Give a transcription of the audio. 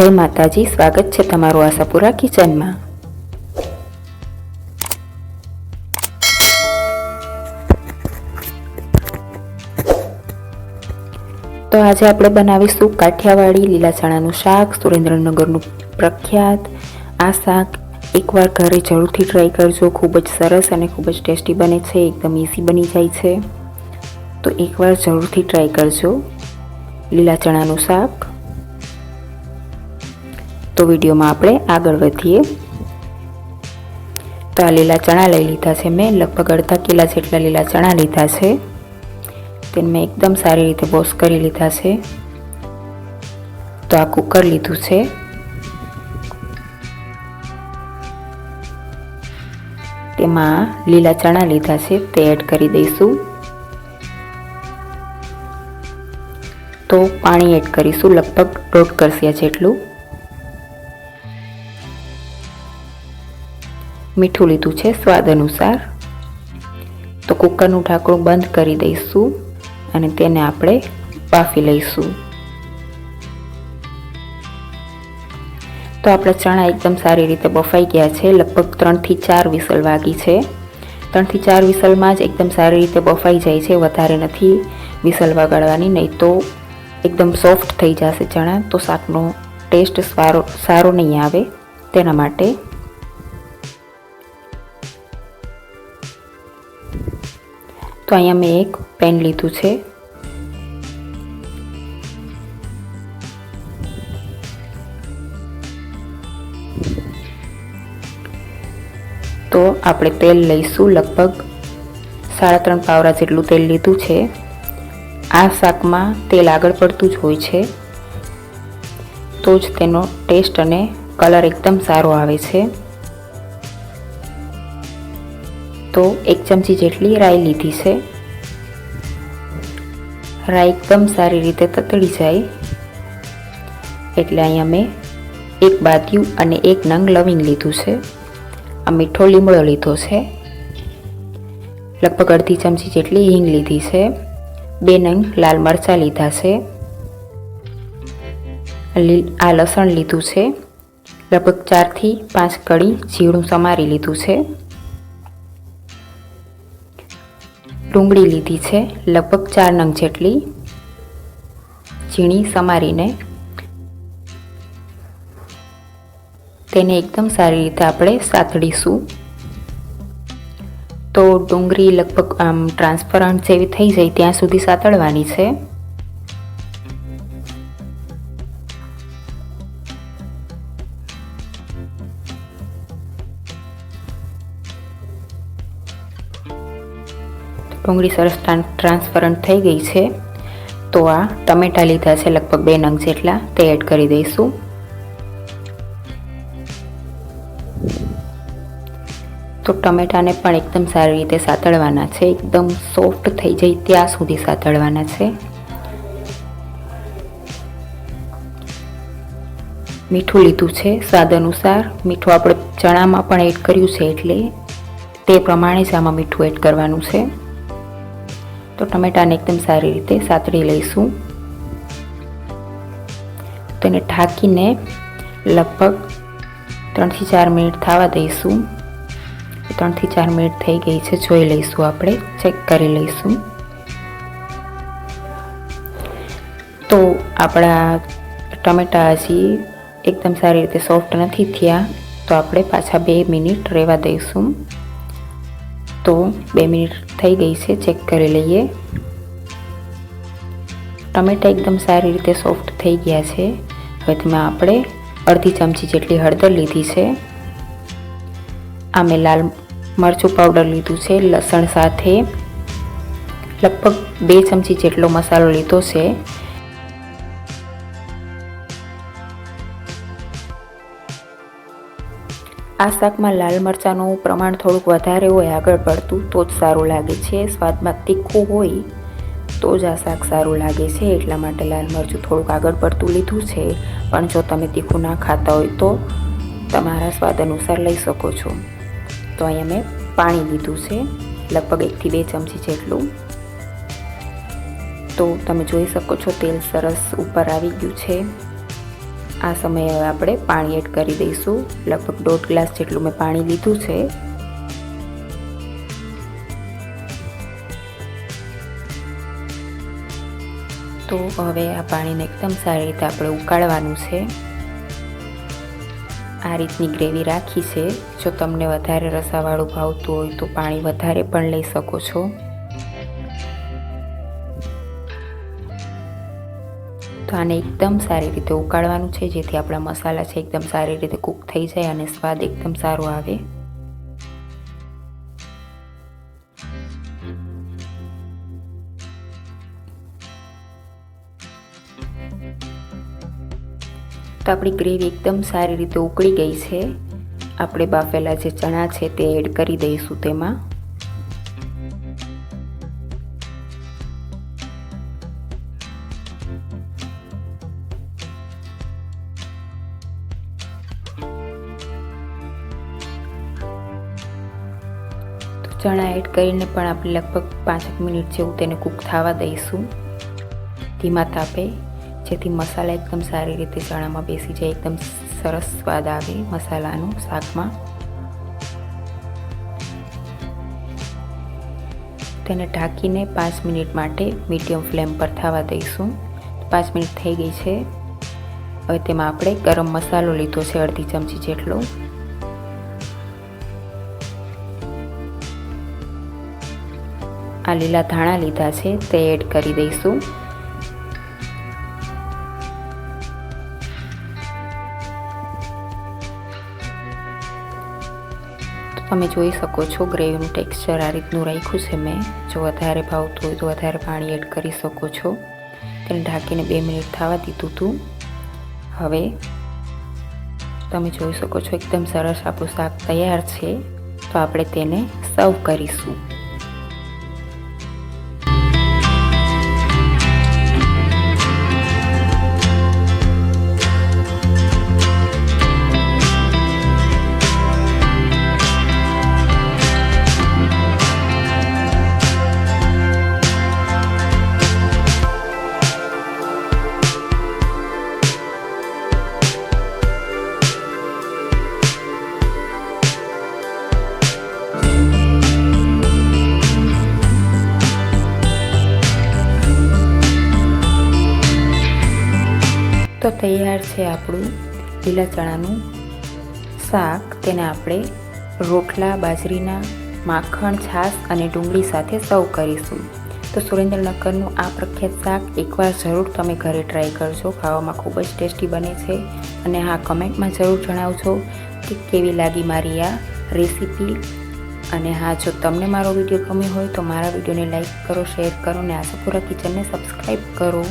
જય માતાજી, સ્વાગત છે તમારું આશાપુરા કિચનમાં. તો આજે આપણે બનાવીશું કાઠિયાવાડી લીલા ચણાનું શાક, સુરેન્દ્રનગરનું પ્રખ્યાત આ શાક. એકવાર ઘરે જરૂરથી ટ્રાય કરજો, ખૂબ જ સરસ અને ખૂબ જ ટેસ્ટી બને છે, એકદમ ઇઝી બની જાય છે. તો એકવાર જરૂરથી ટ્રાય કરજો લીલા ચણાનું શાક. તો વિડીયોમાં આપણે આગળ વધીએ. તો આ લીલા ચણા લઈ લીધા છે મેં. લગભગ અડધા કિલા જેટલા લીલા ચણા લીધા છે. તેને મેં એકદમ સારી રીતે વોશ કરી લીધા છે. તો આ કુકર લીધું છે. તેમાં લીલા ચણા લીધા છે. તે એડ કરી દઈશું. તો પાણી એડ કરીશું. લગભગ દોઢ કરસિયા જેટલું. મીઠું લીધું છે સ્વાદ અનુસાર. તો કુકરનું ઢાંકણું બંધ કરી દઈશું અને તેને આપણે બાફી લઈશું. તો આપણા ચણા એકદમ સારી રીતે બફાઈ ગયા છે. લગભગ ત્રણથી ચાર વિસલ વાગી છે. ત્રણથી ચાર વિસલમાં જ એકદમ સારી રીતે બફાઈ જાય છે. વધારે નથી વિસલ વગાડવાની, નહીં તો એકદમ સોફ્ટ થઈ જશે ચણા. તો શાકનો ટેસ્ટ સારો સારો નહીં આવે. તેના માટે તો અહીંયા મેં એક પેન લીધું છે. તો આપણે તેલ લઈશું લગભગ સાડા ત્રણ પાવરા જેટલું તેલ લીધું છે. આ શાકમાં તેલ આગળ પડતું જ હોય છે. તો જ તેનો ટેસ્ટ અને કલર એકદમ સારો આવે છે. તો એક ચમચી જેટલી રાઈ લીધી છે. રાઈ એકદમ સારી રીતે તતડી જાય. એટલે અહીંયા મેં એક બાદિયું અને એક નંગ લવિંગ લીધું છે. આ મીઠો લીમડો લીધો છે. લગભગ અડધી ચમચી જેટલી હિંગ લીધી છે. બે નંગ લાલ મરચાં લીધા છે. આ લસણ લીધું છે. લગભગ ચારથી પાંચ કળી જીરું સમારી લીધું છે. ડુંગળી લીધી છે, લગભગ ચાર નંગ જેટલી ઝીણી સમારીને. તેને એકદમ સારી રીતે આપણે સાતડીશું. તો ડુંગળી લગભગ, આમ ટ્રાન્સપરન્ટ જેવી થઈ જાય ત્યાં સુધી સાતળવાની છે. ડુંગળી સરસ ટ્રાન્સપરન્ટ થઈ ગઈ છે. તો આ ટમેટા લીધા છે, લગભગ બે નંગ જેટલા. તે એડ કરી દઈશું. તો ટમેટાને પણ એકદમ સારી રીતે સાતળવાના છે. એકદમ સોફ્ટ થઈ જાય ત્યાં સુધી સાતળવાના છે. મીઠું લીધું છે સ્વાદ અનુસાર. મીઠું આપણે ચણામાં પણ એડ કર્યું છે એટલે તે પ્રમાણે જ આમાં મીઠું એડ કરવાનું છે. તો ટમેટાને એકદમ સારી રીતે સાતળી લઈશું. તેને ઢાંકીને લગભગ ત્રણથી ચાર મિનિટ થવા દઈશું. ત્રણથી ચાર મિનિટ થઈ ગઈ છે, જોઈ લઈશું આપણે, ચેક કરી લઈશું. તો આપણા ટમેટા હજી એકદમ સારી રીતે સોફ્ટ નથી થયા, તો આપણે પાછા બે મિનિટ રહેવા દઈશું. તો બે મિનિટ થઈ ગઈ છે, ચેક કરી લઈએ. ટમેટા એકદમ સારી રીતે સોફ્ટ થઈ ગયા છે. હવે તેમાં આપણે અડધી ચમચી જેટલી હળદર લીધી છે. આ મેં લાલ મરચું પાવડર લીધું છે, લસણ સાથે. લગભગ બે ચમચી જેટલો મસાલો લીધો છે. આ શાકમાં લાલ મરચાંનું પ્રમાણ થોડુંક વધારે હોય, આગળ પડતું તો જ સારું લાગે છે. સ્વાદમાં તીખું હોય તો જ આ શાક સારું લાગે છે. એટલા માટે લાલ મરચું થોડુંક આગળ પડતું લીધું છે. પણ જો તમે તીખું ના ખાતા હોય તો તમારા સ્વાદ અનુસાર લઈ શકો છો. તો અહીંયા મેં પાણી લીધું છે. લગભગ એકથી બે ચમચી જેટલું. તો તમે જોઈ શકો છો તેલ સરસ ઉપર આવી ગયું છે. આ સમયે હવે આપણે પાણી એડ કરી દઈશું. લગભગ દોઢ ગ્લાસ જેટલું મેં પાણી લીધું છે. તો હવે આ પાણીને એકદમ સારી રીતે આપણે ઉકાળવાનું છે. આ રીતની ગ્રેવી રાખી છે. જો તમને વધારે રસાવાળું ભાવતું હોય તો પાણી વધારે પણ લઈ શકો છો. તો આને એકદમ સારી રીતે ઉકાળવાનું છે, જેથી આપણા મસાલા છે, એકદમ સારી રીતે કૂક થઈ જાય અને સ્વાદ એકદમ સારો આવે. તો આપણી ગ્રેવી એકદમ સારી રીતે ઉકળી ગઈ છે. આપણે બાફેલા જે ચણા છે તે એડ કરી દઈશું તેમાં. ચણા એડ કરીને પણ આપણે લગભગ પાંચેક મિનિટ જેવું તેને કૂક થવા દઈશું. ધીમા તાપે, જેથી મસાલા એકદમ સારી રીતે ચણામાં બેસી જાય, એકદમ સરસ સ્વાદ આવે મસાલાનું શાકમાં. તેને ઢાંકીને પાંચ મિનિટ માટે મીડિયમ ફ્લેમ પર થવા દઈશું. પાંચ મિનિટ થઈ ગઈ છે. હવે તેમાં આપણે ગરમ મસાલો લીધો છે, અડધી ચમચી જેટલો. આ લીલા ધાણા લીધા છે તે એડ કરી દઈશું. તમે જોઈ શકો છો ગ્રેવીનું ટેક્સચર આ રીતનું રાખ્યું છે મેં. જો વધારે ભાવતું હોય તો વધારે પાણી એડ કરી શકો છો. તેને ઢાંકીને બે મિનિટ થવા દીધું હતું. હવે તમે જોઈ શકો છો એકદમ સરસ આપણું શાક તૈયાર છે. તો આપણે તેને સર્વ કરીશું. તો તૈયાર છે આપણું લીલા ચણાનું શાક. તેને આપણે રોટલા, બાજરીના માખણ, છાશ અને ડુંગળી સાથે સર્વ કરીશું. તો સુરેન્દ્રનગરનું આ પ્રખ્યાત શાક એકવાર જરૂર તમે ઘરે ટ્રાય કરજો. ખાવામાં ખૂબ જ ટેસ્ટી બને છે અને હા, કમેન્ટમાં જરૂર જણાવજો કે કેવી લાગી મારી આ રેસીપી. અને હા, જો તમને મારો વીડિયો ગમ્યો હોય તો મારા વિડીયોને લાઈક કરો, શેર કરો અને આશાપુરા કિચનને સબસ્ક્રાઈબ કરો.